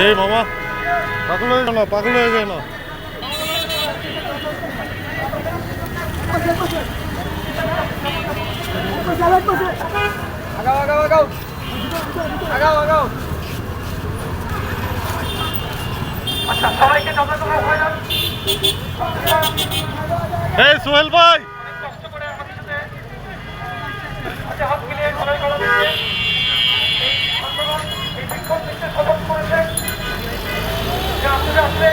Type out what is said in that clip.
এই বাবা পাগল হয়ে গেল পাগল হয়ে গেল। আগাও আগাও। আগাও আগাও আগাও। সফল করেছে। যে আপনারা আসলে